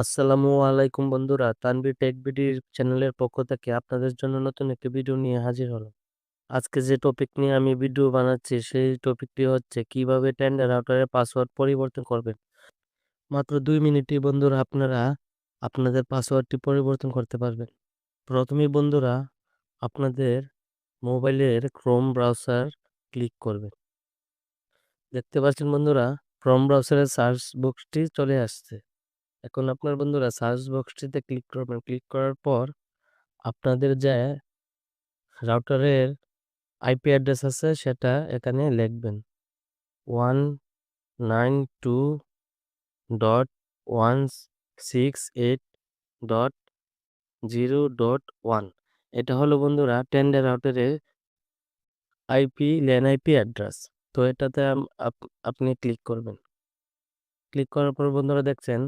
আসসালামু আলাইকুম বন্ধুরা, তানভীর টেক বিডির চ্যানেলের পক্ষ থেকে আপনাদের জন্য নতুন একটি ভিডিও নিয়ে হাজির হলাম। আজকে যে টপিক নিয়ে আমি ভিডিও বানাচ্ছি, সেই টপিকটি হচ্ছে কীভাবে টেন্ডার রাউটারের পাসওয়ার্ড পরিবর্তন করবেন। মাত্র দুই মিনিটই বন্ধুরা, আপনারা আপনাদের পাসওয়ার্ডটি পরিবর্তন করতে পারবেন। প্রথমেই বন্ধুরা, আপনাদের মোবাইলের ক্রোম ব্রাউজার ক্লিক করবেন। দেখতে পাচ্ছেন বন্ধুরা ক্রোম ব্রাউজারের সার্চ বক্সটি চলে আসছে। এখন আপনার বন্ধুরা সার্চ বক্সটিতে ক্লিক করবেন। ক্লিক করার পর আপনাদের যে রাউটারের আইপি অ্যাড্রেস আছে সেটা এখানে লিখবেন। One nine two dot one six eight dot zero dot one এটা হলো বন্ধুরা টেন্ডার রাউটারের আইপি ল্যান আইপি অ্যাড্রেস তো এটাতে আপনি ক্লিক করবেন। ক্লিক করার পর বন্ধুরা দেখছেন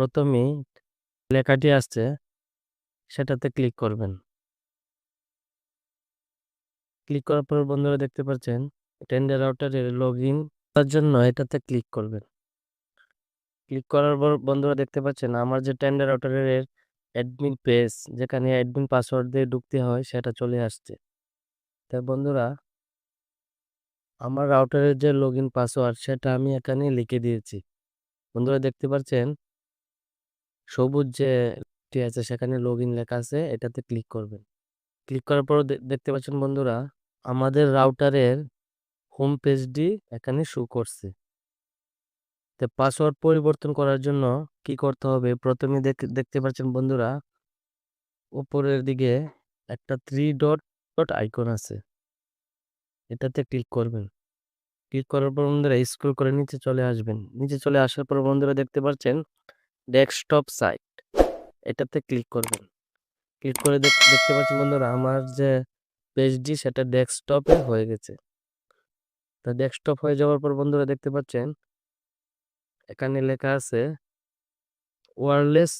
প্রথমেই লেখাটি আসছে, সেটাতে ক্লিক করবেন। ক্লিক করার পর বন্ধুরা দেখতে পাচ্ছেন টেন্ডার রাউটারের লগ ইন করার জন্য এটাতে ক্লিক করবেন। ক্লিক করার পর বন্ধুরা দেখতে পাচ্ছেন, আমার যে টেন্ডার রাউটারের অ্যাডমিন পেজ যেখানে অ্যাডমিন পাসওয়ার্ড দিয়ে ঢুকতে হয়, সেটা চলে আসছে। তাই বন্ধুরা, আমার রাউটারের যে লগ ইন পাসওয়ার্ড সেটা আমি এখানে লিখে দিয়েছি। বন্ধুরা দেখতে পাচ্ছেন সবুজ যে আছে, সেখানে লগ ইন লেখা আছে, এটাতে ক্লিক করবেন। ক্লিক করার পর দেখতে পাচ্ছেন বন্ধুরা, আমাদের রাউটারের হোম পেজটি এখানে শো করছে। তো পাসওয়ার্ড পরিবর্তন করার জন্য কি করতে হবে? প্রথমে দেখতে পাচ্ছেন বন্ধুরা, উপরের দিকে একটা থ্রি ডট ডট আইকন আছে। এটাতে ক্লিক করবেন। ক্লিক করার পর বন্ধুরা স্ক্রল করে নিচে চলে আসবেন। নিচে চলে আসার পর বন্ধুরা, দেখতে পাচ্ছেন ডেস্কটপ সাইট এটাতে ক্লিক করবেন। ক্লিক করে দেখতে পাচ্ছেন বন্ধুরা, আমার যে পেজটি সেটা ডেস্কটপে হয়ে গেছে। তা ডেস্কটপ হয়ে যাওয়ার পর বন্ধুরা, দেখতে পাচ্ছেন, এখানে লেখা আছে, ওয়ারলেস,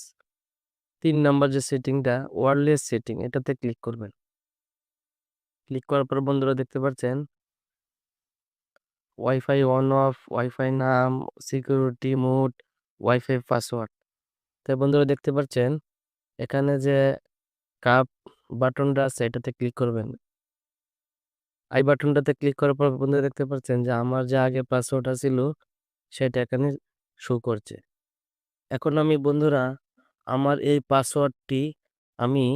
তিন নাম্বার যে সেটিংটা, ওয়ারলেস সেটিং, এটাতে ক্লিক করবেন। ক্লিক করার পর বন্ধুরা, দেখতে পাচ্ছেন ওয়াইফাই অন অফ ওয়াইফাই নাম সিকিউরিটি মোড ওয়াইফাই পাসওয়ার্ড তাই বন্ধুরা দেখতে পাচ্ছেন এখানে যে কাপ বাটনটা আছে, এটাতে ক্লিক করবেন। আই বাটনটাতে ক্লিক করার পর বন্ধুরা দেখতে পাচ্ছেন যে আমার যে আগে পাসওয়ার্ডটা ছিল, সেটা এখানে শো করছে। এখন আমি বন্ধুরা আমার এই পাসওয়ার্ডটি আমি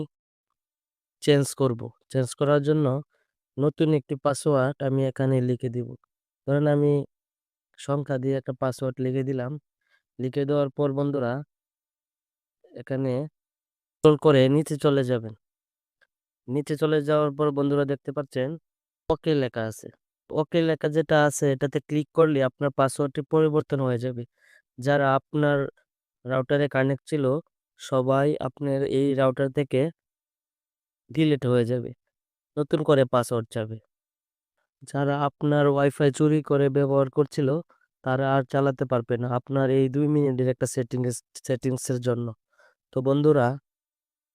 চেঞ্জ করব। চেঞ্জ করার জন্য নতুন একটি পাসওয়ার্ড আমি এখানে লিখে দিব। ধরেন আমি সংখ্যা দিয়ে একটা পাসওয়ার্ড লিখে দিলাম। লিখে দেওয়ার পর বন্ধুরা এখানে স্ক্রল করে নিচে চলে যাবেন। নিচে চলে যাওয়ার পর বন্ধুরা দেখতে পাচ্ছেন ওকে লেখা আছে। ওকে লেখা যেটা আছে, এটাতে ক্লিক করলে আপনার পাসওয়ার্ডটি পরিবর্তন হয়ে যাবে। যারা আপনার রাউটারে কানেক্ট ছিল, সবাই আপনার এই রাউটার থেকে ডিলিট হয়ে যাবে। নতুন করে পাসওয়ার্ড যাবে। যারা আপনার ওয়াইফাই চুরি করে ব্যবহার করছিল, তারা আর চালাতে পারবে না আপনার এই দুই মিনিটের একটা সেটিংস সেটিংসের জন্য। তো বন্ধুরা,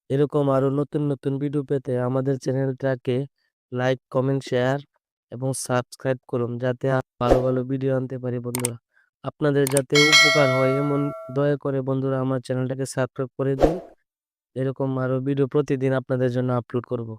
এরকম আরও নতুন নতুন ভিডিও পেতে আমাদের চ্যানেলটাকে লাইক কমেন্ট শেয়ার এবং সাবস্ক্রাইব করুন যাতে ভালো ভালো ভিডিও আনতে পারি বন্ধুরা। আপনাদের যাতে উপকার হয় এমন দয়া করে বন্ধুরা আমার চ্যানেলটাকে সাবস্ক্রাইব করে দিন। এরকম আরও ভিডিও প্রতিদিন আপনাদের জন্য আপলোড করব।